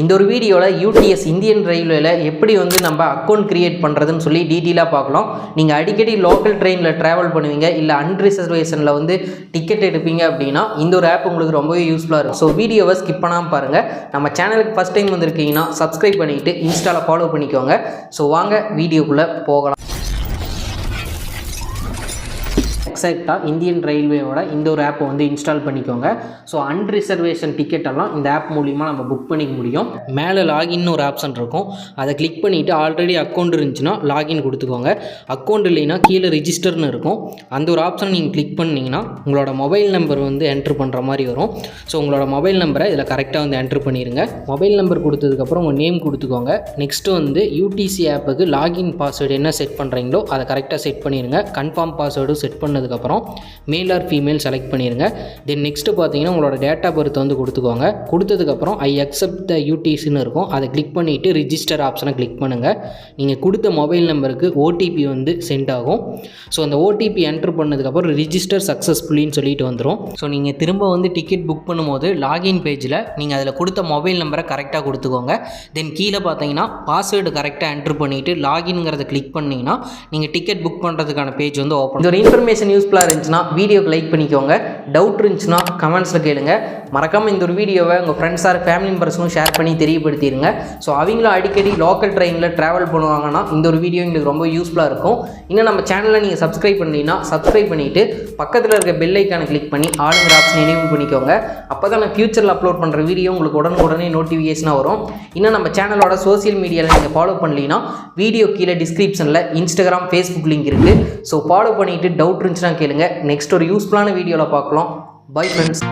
இந்த ஒரு வீடியோவில் யூடிஎஸ் இந்தியன் ரயில்வேல எப்படி வந்து நம்ம அக்கௌண்ட் கிரியேட் பண்ணுறதுன்னு சொல்லி டீட்டெயிலாக பார்க்கலாம். நீங்கள் அடிக்கடி லோக்கல் ட்ரெயினில் ட்ராவல் பண்ணுவீங்க இல்லை அன்ரிசர்வேஷனில் வந்து டிக்கெட் எடுப்பீங்க அப்படின்னா இந்த ஒரு ஆப் உங்களுக்கு ரொம்பவே யூஸ்ஃபுல்லாக இருக்கும். ஸோ வீடியோவை ஸ்கிப் பண்ணாமல் பாருங்கள் நம்ம சேனலுக்கு ஃபஸ்ட் டைம் வந்திருக்கீங்கன்னா சப்ஸ்கிரைப் பண்ணிவிட்டு இன்ஸ்டாவில் ஃபாலோ பண்ணிக்கோங்க. ஸோ வாங்க வீடியோக்குள்ளே போகலாம். எக்ஸாக்டாக இந்தியன் ரயில்வேவோட இந்த ஒரு ஆப்பை வந்து இன்ஸ்டால் பண்ணிக்கோங்க. ஸோ அன்ரிசர்வேஷன் டிக்கெட் எல்லாம் இந்த ஆப் மூலிமா நம்ம புக் பண்ணிக்க முடியும். மேலே லாகின்னு ஒரு ஆப்ஷன் இருக்கும். அதை கிளிக் பண்ணிவிட்டு ஆல்ரெடி அக்கௌண்ட் இருந்துச்சுன்னா லாகின் கொடுத்துக்கோங்க. அக்கௌண்ட் இல்லைன்னா கீழே ரிஜிஸ்டர்னு இருக்கும். அந்த ஒரு ஆப்ஷனை நீங்கள் கிளிக் பண்ணிங்கன்னா உங்களோட மொபைல் நம்பர் வந்து என்ட்ரு பண்ணுற மாதிரி வரும். ஸோ உங்களோட மொபைல் நம்பரை இதில் கரெக்டாக வந்து என்ட்ரு பண்ணிடுங்க மொபைல் நம்பர் கொடுத்ததுக்கப்புறம் உங்கள் நேம் கொடுத்துக்கோங்க. நெக்ஸ்ட்டு வந்து யூடிசி ஆப்புக்கு லாகின் பாஸ்வேர்டு என்ன செட் பண்ணுறீங்களோ அதை கரெக்டாக செட் பண்ணிடுங்க கன்ஃபார்ம் பாஸ்வேர்டும் செட் பண்ணதுக்கப்புறம் மேல் ஆர் ஃபீமேல் செலக்ட் பண்ணிடுங்க தென் நெக்ஸ்ட்டு பார்த்தீங்கன்னா உங்களோட டேட் ஆஃப் பர்த் வந்து கொடுத்துக்கோங்க. கொடுத்ததுக்கப்புறம் ஐ அக்செப்ட் த யூடிசின்னு இருக்கும். அதை கிளிக் பண்ணிவிட்டு ரிஜிஸ்டர் ஆப்ஷனை கிளிக் பண்ணுங்கள் நீங்கள் கொடுத்த மொபைல் நம்பருக்கு ஓடிபி வந்து சென்ட் ஆகும். ஸோ அந்த ஓடிபி என்ட்ரு பண்ணதுக்கப்புறம் ரிஜிஸ்டர் சக்ஸஸ்ஃபுல்லின்னு சொல்லிட்டு வந்துடும் ஸோ நீங்கள் திரும்ப வந்து டிக்கெட் புக் பண்ணும்போது லாகின் பேஜில் நீங்கள் அதில் கொடுத்த மொபைல் நம்பரை கரெக்டாக கொடுத்துக்கோங்க. தென் கீழே பார்த்தீங்கன்னா பாஸ்வேர்டு கரெக்டாக என்ட்ரு பண்ணிவிட்டு லாகின்ங்கிறத கிளிக் பண்ணிங்கன்னா நீங்கள் டிக்கெட் புக் பண்ணுறதுக்கான பேஜ் வந்து ஓப்பன் ஒரு இன்ஃபர்மேஷன் யூஸ்ஃபுல்லாக இருந்துச்சுன்னா வீடியோக்கு லைக் பண்ணிக்கோங்க. டவுட் இருந்துச்சுன்னா கமெண்ட்ஸில் கேளுங்க. மறக்காமல் இந்த ஒரு வீடியோவை உங்கள் ஃப்ரெண்ட்ஸ் ஆர் ஃபேமிலி மெம்பர்ஸும் ஷேர் பண்ணி தெரியப்படுத்திடுங்க. ஸோ அவங்களும் அடிக்கடி லோக்கல் ட்ரெயினில் ட்ராவல் பண்ணுவாங்கன்னா இந்த ஒரு வீடியோ எங்களுக்கு ரொம்ப யூஸ்ஃபுல்லாக இருக்கும். இன்னும் நம்ம சேனலை நீங்கள் சப்ஸ்கிரைப் பண்ணீங்கன்னா சப்ஸ்கிரைப் பண்ணிவிட்டு பக்கத்தில் இருக்க பெல் ஐக்கானை கிளிக் பண்ணி ஆளுங்கிற ஆப்ஷன் நினைவு பண்ணிக்கோங்க. அப்போ தான் நான் ஃபியூச்சரில் அப்லோட் பண்ணுற வீடியோ உங்களுக்கு உடனுக்குடனே நோட்டிஃபிகேஷனாக வரும். இன்னும் நம்ம சேனலோட சோசியல் மீடியாவில் நீங்கள் ஃபாலோ பண்ணலீங்கன்னா வீடியோ கீழே டிஸ்கிரிப்ஷனில் இன்ஸ்டாகிராம் ஃபேஸ்புக் லிங்க் இருக்குது ஸோ ஃபாலோ பண்ணிவிட்டு டவுட் இருந்துச்சுன்னா கேளுங்க. நெக்ஸ்ட் ஒரு யூஸ்ஃபுல்லான வீடியோவில் பார்க்கலாம். Bye friends